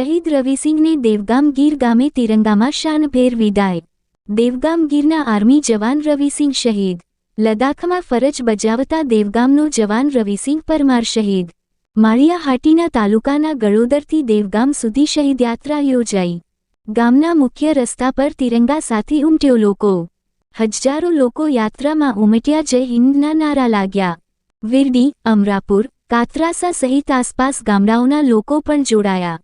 શહીદ રવિસિંહને દેવગામ ગીર ગામે તિરંગામાં શાનભેર વિદાય. દેવગામ ગીરના આર્મી જવાન રવિસિંહ શહીદ. લદ્દાખમાં ફરજ બજાવતા દેવગામનો જવાન રવિસિંહ પરમાર શહીદ. માળિયાહાટીના તાલુકાના ગળોદરથી દેવગામ સુધી શહીદયાત્રા યોજાઈ. ગામના મુખ્ય રસ્તા પર તિરંગા સાથે ઉમટ્યો લોકો. હજારો લોકો યાત્રામાં ઉમટ્યા જય હિન્દના નારા લાગ્યા. વિરડી, અમરાપુર કાતરાસા સહિત આસપાસ ગામડાઓના લોકો પણ જોડાયા.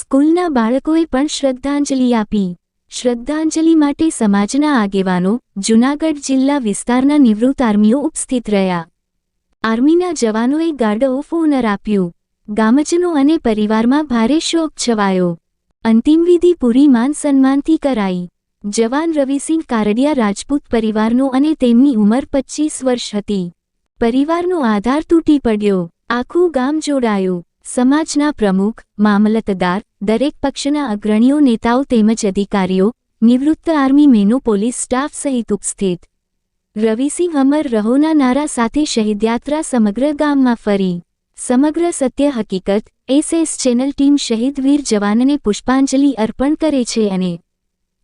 સ્કૂલના બાળકોએ પણ શ્રદ્ધાંજલિ આપી. શ્રદ્ધાંજલિ માટે સમાજના આગેવાનો, જૂનાગઢ જિલ્લા વિસ્તારના નિવૃત્ત આર્મીઓ ઉપસ્થિત રહ્યા. આર્મીના જવાનોએ ગાર્ડ ઓફ ઓનર આપ્યું. ગામજનો અને પરિવારમાં ભારે શોક છવાયો. અંતિમવિધિ પૂરી માન સન્માનથી કરાઈ. જવાન રવિસિંહ કારડિયા રાજપૂત પરિવારનો અને તેમની ઉંમર પચ્ચીસ વર્ષ હતી. પરિવારનો આધાર તૂટી પડ્યો. આખું ગામ જોડાયું. સમાજના પ્રમુખ, મામલતદાર, દરેક પક્ષના અગ્રણીઓ, નેતાઓ તેમજ અધિકારીઓ, નિવૃત્ત આર્મી મેનો પોલીસ સ્ટાફ સહિત ઉપસ્થિત. રવિસિંહ અમર રહોના નારા સાથે શહીદયાત્રા સમગ્ર ગામમાં ફરી. સમગ્ર સત્ય હકીકત, એસએસ ચેનલ ટીમ શહીદ વીર જવાનને પુષ્પાંજલિ અર્પણ કરે છે અને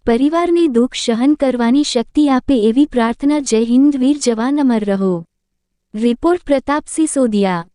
પરિવારને દુઃખ સહન કરવાની શક્તિ આપે એવી પ્રાર્થના જય હિન્દ વીર જવાન અમર રહો. રિપોર્ટ પ્રતાપ સિસોદિયા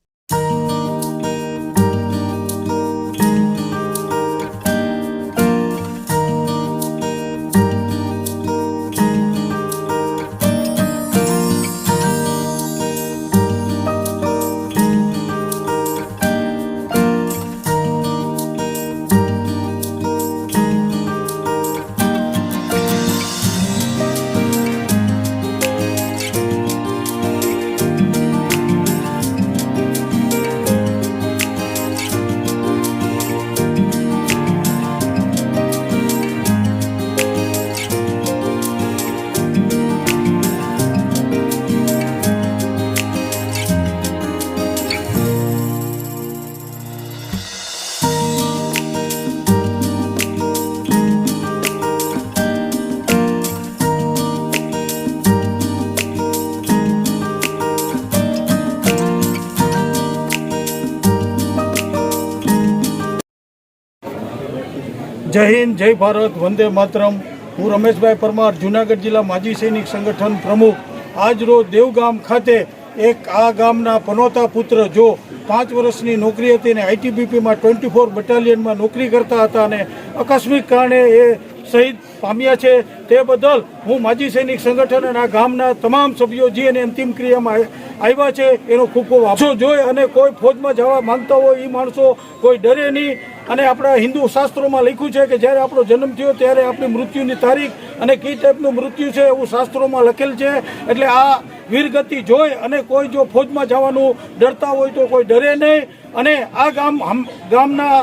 જય હિન્દ, જય ભારત, વંદે માતરમ. હું રમેશભાઈ પરમાર, જુનાગઢ જિલ્લા માજી સૈનિક સંગઠન પ્રમુખ. આજરોજ દેવગામ ખાતે એક આ ગામના પનોતા પુત્ર જો પાંચ વર્ષની નોકરી હતી ને આઈટીબીપીમાં ટ્વેન્ટી ફોર બટાલિયનમાં નોકરી કરતા હતા અને આકસ્મિક કારણે એ શહીદ પામ્યા છે. તે બદલ હું માજી સૈનિક સંગઠન અને આ ગામના તમામ સભ્યો જે અને અંતિમ ક્રિયામાં આવ્યા છે, એનો ખૂબ ખૂબ આભાર. જોઈ અને કોઈ ફોજમાં જવા માંગતા હોય એ માણસો કોઈ ડરે નહીં. અને આપણા હિન્દુ શાસ્ત્રોમાં લખ્યું છે કે જ્યારે આપણો જન્મ થયો ત્યારે આપણી મૃત્યુની તારીખ અને કઈ ટાઈપનું મૃત્યુ છે એવું શાસ્ત્રોમાં લખેલ છે. એટલે આ વીરગતિ જોઈ અને કોઈ જો ફોજમાં જવાનું ડરતા હોય તો કોઈ ડરે નહીં. અને આ ગામ ગામના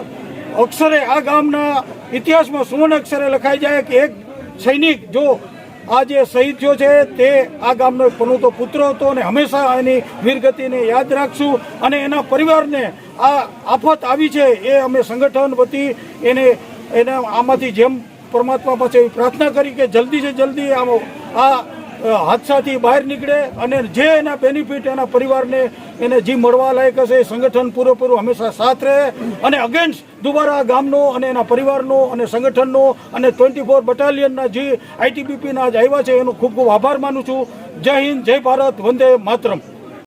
અક્ષરે, આ ગામના ઇતિહાસમાં સુવર્ણ અક્ષરે લખાઈ જાય કે એક સૈનિક જો આ જે શહીદ થયો છે, તે આ ગામનો પનોતો પુત્ર હતો અને હંમેશા એની વીરગતિને યાદ રાખશું અને એના પરિવારને આ આફત આવી છે એ અમે સંગઠન વતી એને એને આમાંથી જેમ પરમાત્મા પાસે પ્રાર્થના કરી કે જલ્દી છે જલ્દી આ હાદસાથી બહાર નીકળે અને જે એના બેનિફિટ એના પરિવારને એને જે મળવા લાયક હશે, એ સંગઠન પૂરેપૂરું હંમેશા સાથ રહે અને અગેન્સ્ટ દુબારા ગામનો અને એના પરિવારનો અને સંગઠનનો અને ટ્વેન્ટી ફોર બટાલિયનના જે આઈટીબીપીના આજ આવ્યા છે, એનો ખૂબ ખૂબ આભાર માનું છું. જય હિન્દ, જય ભારત, વંદે માતરમ.